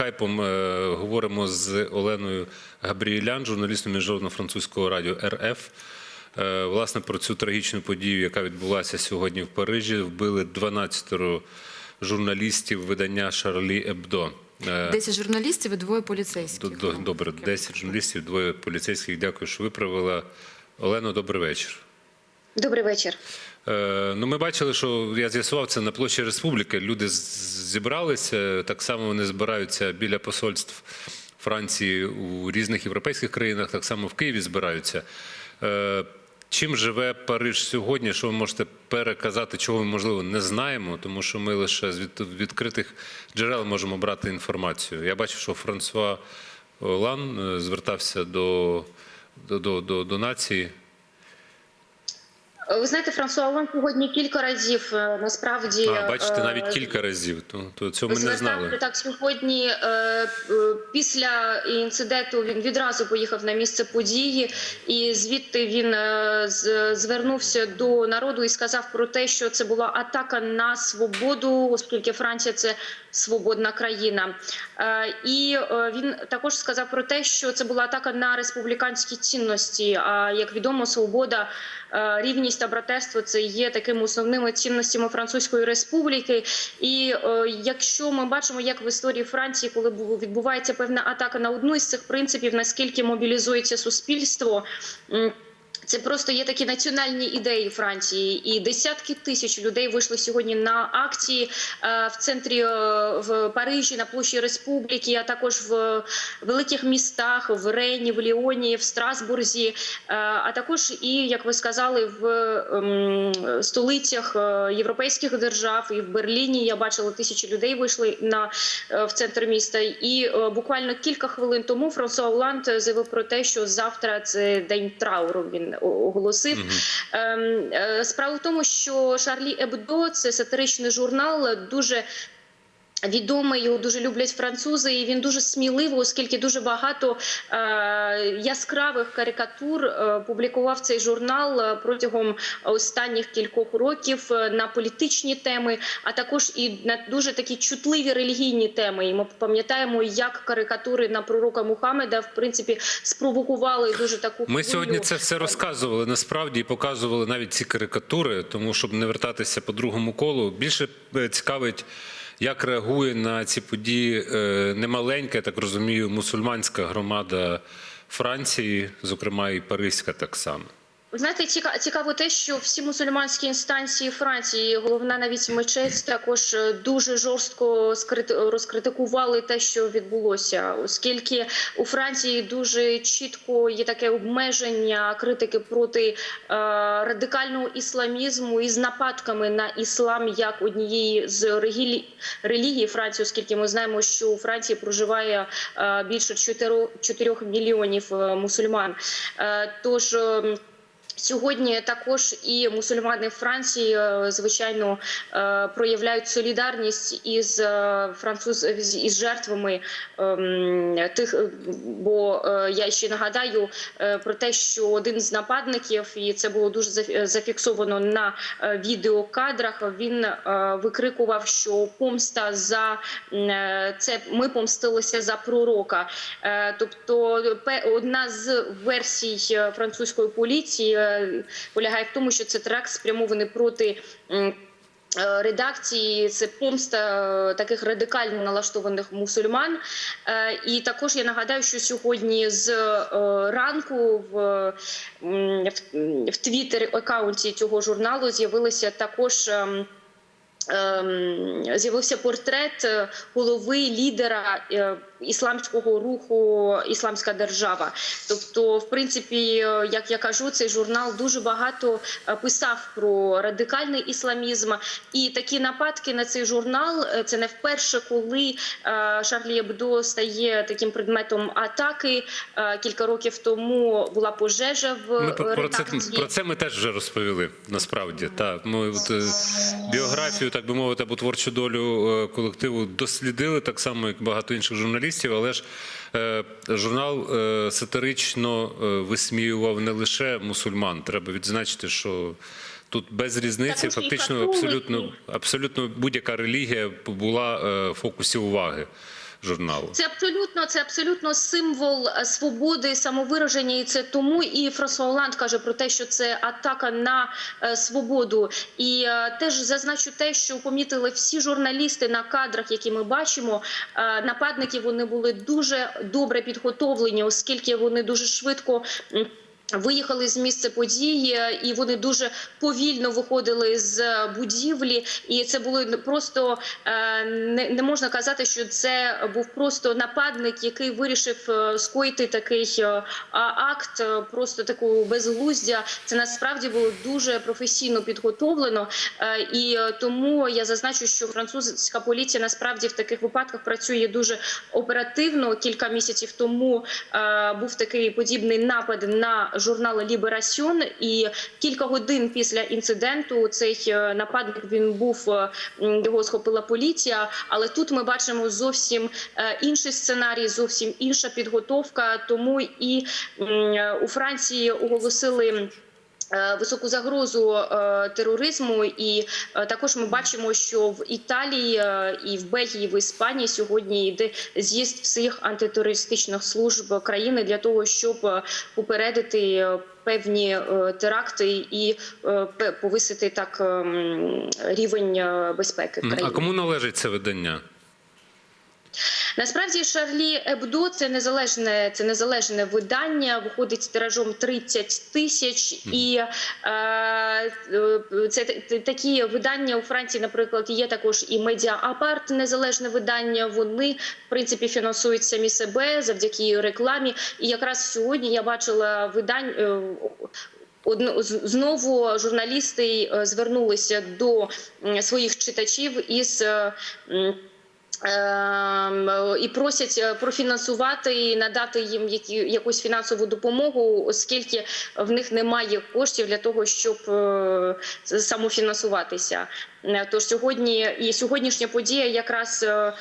скайпом е, говоримо з Оленою Габріелян, журналістом міжнародного французького радіо РФ. Е, Власне, про цю трагічну подію, яка відбулася сьогодні в Парижі, вбили 12 журналістів видання Шарлі Ебдо. Е, 10 журналістів і двоє поліцейських. До- до- Добре, 10 журналістів, двоє поліцейських. Дякую, що виправила. Олено, добрий вечір. Добрий вечір. Е, Ну, ми бачили, що я з'ясував це на площі Республіки. Люди зібралися. Так само вони збираються біля посольств Франції у різних європейських країнах, так само в Києві збираються. Е, Чим живе Париж сьогодні? Що ви можете переказати, чого ми можливо не знаємо, тому що ми лише з відкритих джерел можемо брати інформацію. Я бачив, що Франсуа Олан е, звертався до, до, до, до, до нації. Ви знаєте, Франсуа Оланд сьогодні кілька разів е, насправді А, бачите, е, навіть кілька разів. То, то цього ми не знали. так. Сьогодні е, е, після інциденту він відразу поїхав на місце події, і звідти він е, звернувся до народу і сказав про те, що це була атака на свободу, оскільки Франція це свободна країна. Е, І е, він також сказав про те, що це була атака на республіканські цінності. А як відомо, свобода, е, рівність та братерство це є такими основними цінностями Французької республіки. І якщо ми бачимо, як в історії Франції, коли відбувається певна атака на одну із цих принципів, наскільки мобілізується суспільство. Це просто є такі національні ідеї Франції, і десятки тисяч людей вийшли сьогодні на акції е, в центрі е, в Парижі, на площі Республіки, а також в великих містах в Рені, в Ліоні, в Страсбурзі, е, а також і як ви сказали, в ем, столицях європейських держав і в Берліні. Я бачила тисячі людей вийшли на в центр міста. І буквально кілька хвилин тому Франсуа Оланд заявив про те, що завтра це день трауру. Він оголосив. Е, Справа в тому, що Шарлі Ебдо це сатиричний журнал, дуже. Відомий його дуже люблять французи, і він дуже сміливо, оскільки дуже багато е, яскравих карикатур е, публікував цей журнал е, протягом останніх кількох років е, на політичні теми, а також і на дуже такі чутливі релігійні теми. І ми пам'ятаємо, як карикатури на пророка Мухаммеда в принципі спровокували дуже таку Ми хвилю. сьогодні це все розказували насправді і показували навіть ці карикатури, тому щоб не вертатися по другому колу. Більше е, цікавить, як реагує на ці події е, немаленька, так розумію, мусульманська громада Франції, зокрема і Паризька так само. Знаєте, цікаво те, що всі мусульманські інстанції Франції, головна навіть мечеть, також е, дуже жорстко розкритикували те, що відбулося, оскільки у Франції дуже чітко є таке обмеження критики проти е, радикального ісламізму із нападками на іслам як однієї з релігій Франції, оскільки ми знаємо, що у Франції проживає е, більше 4, 4 мільйонів мусульман. Тож Сьогодні також і мусульмани Франції, е, звичайно, е, проявляють солідарність із е, француз із жертвами ем, тих. Бо я ще нагадаю про те, що один з нападників, і це було дуже зафі- зафіксовано на відеокадрах. Він викрикував, що помста за це ми помстилися за пророка. Тобто, одна з версій французької поліції полягає в тому, що це теракт спрямований проти. е, Редакції це помста е, таких радикально налаштованих мусульман. Е, І також я нагадаю, що сьогодні з ранку в, в, в твіттері аккаунті цього журналу з'явилися також. ем, ем, З'явився портрет голови лідера ісламського руху Ісламська держава. Тобто, в принципі, е, як я кажу, цей журнал дуже багато е, писав про радикальний ісламізм. І такі нападки на цей журнал е, це не вперше, коли Шарлі Ебдо стає таким предметом атаки. Кілька років тому була пожежа в Ми про це про це ми теж вже розповіли. Насправді так ми от, біографію, так би мовити, або творчу долю колективу дослідили так само, як багато інших журналістів. Але ж е, журнал е, сатирично е, висміював не лише мусульман. Треба відзначити, що. Тут без різниці, так, фактично, абсолютно, абсолютно будь-яка релігія була в фокусі уваги. Журналу. Це абсолютно це абсолютно символ е, свободи самовираження, і це тому і Франсуа Оланд каже про те, що це атака на е, свободу. І е, теж зазначу те, що помітили всі журналісти на кадрах, які ми бачимо. Нападники вони були дуже добре підготовлені, оскільки вони дуже швидко. Виїхали з місця події, і вони дуже повільно виходили з будівлі. І це були просто е, не, можна казати, що це був просто нападник, який вирішив е, скоїти такий е, акт, просто таку безглуздя. Це насправді було дуже професійно підготовлено. І тому я зазначу, що французька поліція насправді в таких випадках працює дуже оперативно. Кілька місяців тому був такий подібний напад на журнал Ліберасьон, і кілька годин після інциденту цей е, нападник він був е, його схопила поліція. Але тут ми бачимо зовсім е, інший сценарій, зовсім інша підготовка. Тому і у Франції оголосили. Е, Високу загрозу е, тероризму, і е, також ми бачимо, що в Італії і в Бельгії, в Іспанії сьогодні йде з'їзд всіх антитерористичних служб країни для того, щоб попередити певні теракти і повисити так ем, рівень безпеки в країні. А кому належить це видання? Насправді Шарлі Ебдо це незалежне, це незалежне видання. Виходить з тиражом 30 тисяч, і е, це такі видання у Франції, наприклад, є також і медіа Апарт, незалежне видання. Вони в принципі фінансують самі себе завдяки рекламі. І якраз сьогодні я бачила видань. е, Одно знову журналісти е, звернулися до своїх читачів із е, і просять е, профінансувати і надати їм які якусь фінансову допомогу, оскільки в них немає коштів для того, щоб е, самофінансуватися. Е, Тож сьогодні і сьогоднішня подія якраз е,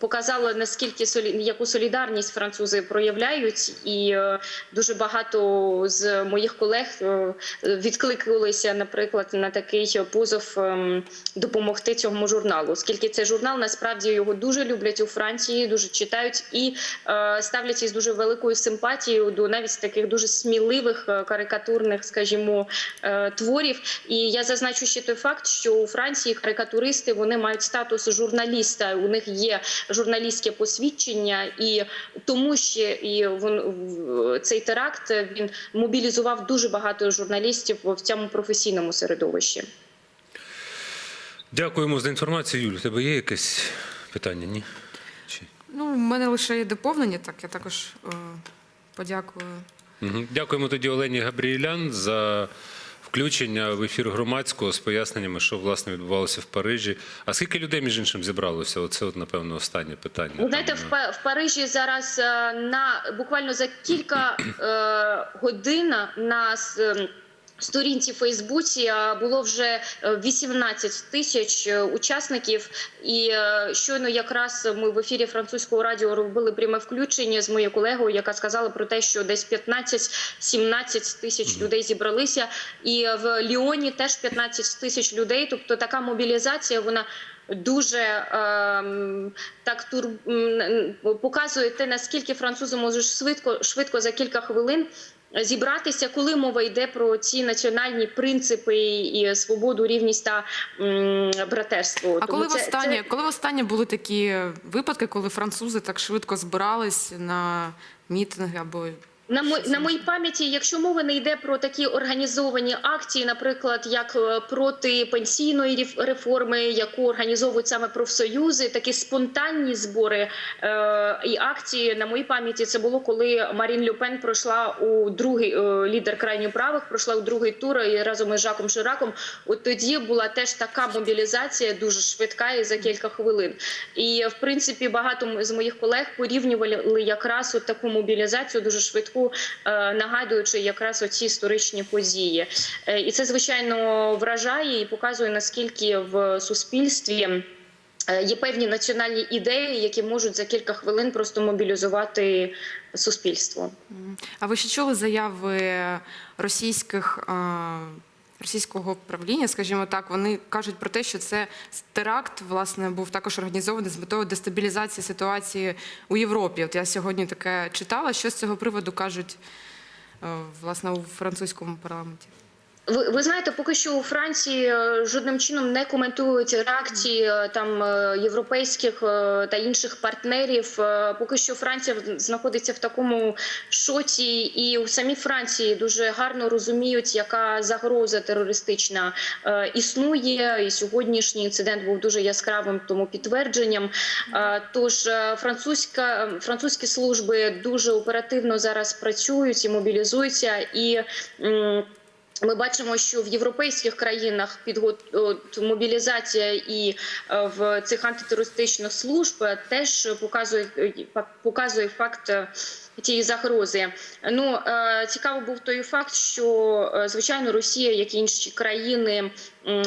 показала наскільки солі, яку солідарність французи проявляють, і е, дуже багато з моїх колег відкликнулися, наприклад, на такий позов ем, допомогти цьому журналу, оскільки цей журнал насправді його дуже люблять у Франції, дуже читають і ставляться із дуже великою симпатією до навіть таких дуже сміливих карикатурних, скажімо, творів. І я зазначу ще той факт, що у Франції карикатуристи вони мають статус журналіста. У них є журналістське посвідчення, і тому ще і вон цей теракт він мобілізував дуже багато журналістів в цьому професійному середовищі. Дякуємо за інформацію, Юль. У тебе є якесь питання? Ні? Чи? Ну, в мене лише є доповнення, так я також е, подякую. Угу. Дякуємо тоді Олені Габріелян за включення в ефір громадського з поясненнями, що власне відбувалося в Парижі. А скільки людей, між іншим, зібралося? Оце, от, напевно, останнє питання. Ну, знаєте, в, в Парижі зараз е, на буквально за кілька е, годин на с- ем, сторінці Фейсбуці е, було вже е, 18 тисяч е, учасників. І е, щойно якраз ми в ефірі французького радіо робили пряме включення з моєю колегою, яка сказала про те, що десь 15-17 тисяч людей зібралися. І в Ліоні теж 15 тисяч людей. Тобто така мобілізація вона дуже ем, так тур показує те, наскільки французи можуть швидко, швидко за кілька хвилин. Зібратися, коли мова йде про ці національні принципи і свободу, рівність та братерство. А Тому коли це- востаннє, це- коли востаннє були такі випадки, коли французи так швидко збирались на мітинги або На мо- на моїй пам'яті, якщо мова не йде про такі організовані акції, наприклад, як е, проти пенсійної реф- реформи, яку організовують саме профсоюзи, такі спонтанні збори е, і акції, на моїй пам'яті це було коли Марін Люпен пройшла у другий е, лідер крайньо правих, пройшла у другий тур і разом із Жаком Шираком. От тоді була теж така мобілізація, дуже швидка і за кілька хвилин. І в принципі багато з моїх колег порівнювали якраз от таку мобілізацію дуже швидку, е, нагадуючи якраз оці історичні події. Е, І це звичайно вражає і показує наскільки в суспільстві. е, Є певні національні ідеї, які можуть за кілька хвилин просто мобілізувати суспільство. А ви ще чули заяви російських російського правління, скажімо так, вони кажуть про те, що це теракт власне був також організований з метою дестабілізації ситуації у Європі. От я сьогодні таке читала. Що з цього приводу кажуть е, власне у французькому парламенті? Ви, ви знаєте, поки що у Франції е, жодним чином не коментують реакції е, там е, європейських та інших партнерів. Поки що Франція знаходиться в такому шоці, і у самій Франції дуже гарно розуміють, яка загроза терористична існує. І сьогоднішній інцидент був дуже яскравим тому підтвердженням. Тож французька французькі служби дуже оперативно зараз працюють і мобілізуються і. Ми бачимо, що в європейських країнах підгот... мобілізація і е, в цих антитерористичних служб теж показує е, показує факт е, тієї загрози. Ну цікаво був той факт, що звичайно Росія, як і інші країни,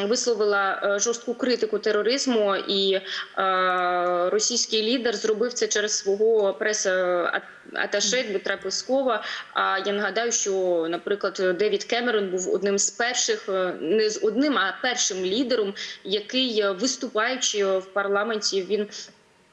висловила жорстку критику тероризму, і російський лідер зробив це через свого прес-аташе Дмитра Пескова. А я нагадаю, що, наприклад, Девід Кемерон був одним з перших, е, не з одним, а першим лідером, який е, виступаючи в парламенті, він.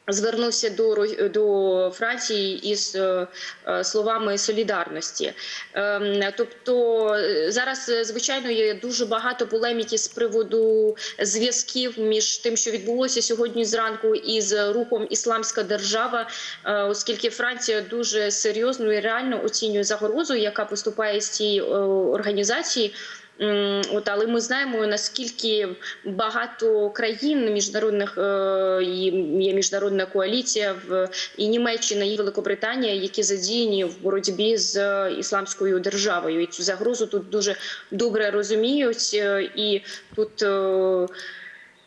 Звернувся до до Франції із е, е, словами солідарності. Ем, Тобто е, зараз, звичайно, є дуже багато полеміки з приводу зв'язків між тим, що відбулося сьогодні зранку, із рухом Ісламська держава, оскільки Франція дуже серйозно і реально оцінює загрозу, яка поступає з цієї організації. От, але ми знаємо наскільки багато країн міжнародних е, є міжнародна коаліція в і Німеччина, і Великобританія, які задіяні в боротьбі з е, ісламською державою. І цю загрозу тут дуже добре розуміють. е, І тут.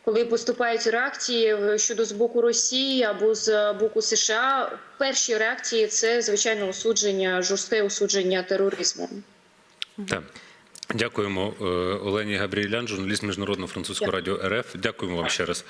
коли поступають реакції щодо з боку Росії або з боку США, перші реакції це звичайно осудження, жорстке осудження тероризму. Так. Дякуємо е, Олені Габріелян, журналіст Міжнародного французького радіо РФ. Дякуємо вам ще раз.